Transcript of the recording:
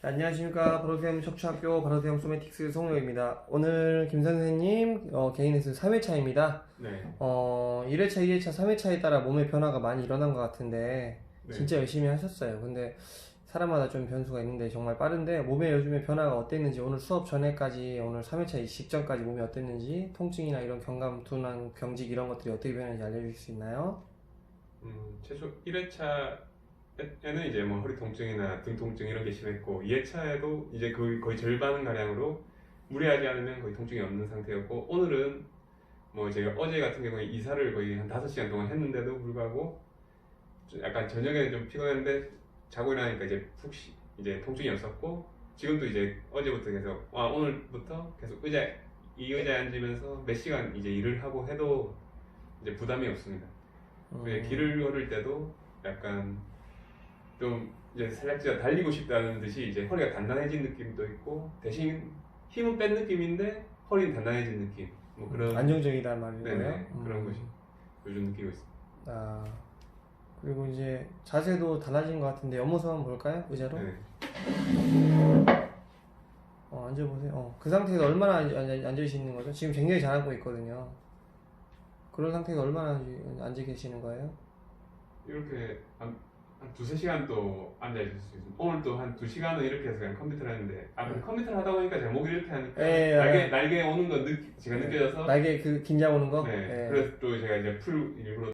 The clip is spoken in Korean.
자, 안녕하십니까. 바로대형 척추학교 바로대형 소매틱스 송로입니다. 오늘 김 선생님 어, 개인 레슨 3회차입니다. 네. 어, 1회차, 2회차, 3회차에 따라 몸의 변화가 많이 일어난 것 같은데 네. 진짜 열심히 하셨어요. 근데 사람마다 좀 변수가 있는데 정말 빠른데 몸에 요즘에 변화가 어땠는지 오늘 수업 전에까지 오늘 3회차 직전까지 몸이 어땠는지 통증이나 이런 경감, 둔한, 경직 이런 것들이 어떻게 변했는지 알려주실 수 있나요? 음, 최초 1회차 에는 이제 뭐 허리 통증이나 등 통증 이런 게 심했고 2회차에도 이제 거의, 거의 절반 가량으로 무리하지 않으면 거의 통증이 없는 상태였고 오늘은 뭐 제가 어제 같은 경우에 이사를 거의 한 5시간 동안 했는데도 불구하고 좀 약간 저녁에 좀 피곤했는데 자고 일어나니까 이제 푹 쉬, 이제 통증이 없었고 지금도 이제 어제부터 계속 아 오늘부터 계속 의자 이 의자에 앉으면서 몇 시간 이제 일을 하고 해도 이제 부담이 없습니다. 음, 왜 길을 걸을 때도 약간 좀 이제 살짝지가 달리고 싶다는 듯이 이제 허리가 단단해진 느낌도 있고 대신 힘은 뺀 느낌인데 허리는 단단해진 느낌 뭐 그런 안정적이란 말이고요. 네네, 그런 음. 것이 요즘 느끼고 있습니다. 아 그리고 이제 자세도 달라진 것 같은데 옆모습 한번 볼까요? 의자로? 네. 어, 앉아보세요. 어, 그 상태에서 얼마나 앉, 앉아 계시는 거죠? 지금 굉장히 잘하고 있거든요. 그런 상태에서 얼마나 앉- 앉아 계시는 거예요? 이렇게 한, 한 두세 시간 또 앉아있을 수 있습니다. 오늘 또 한 두 시간은 이렇게 해서 그냥 컴퓨터를 했는데 아 근데 컴퓨터를 하다 보니까 제가 목이 이렇게 하니까 예, 예, 날개, 예. 날개 오는 거 느, 제가 느껴져서 날개 그 긴장 오는 거? 네, 예. 그래서 또 제가 이제 풀 일부러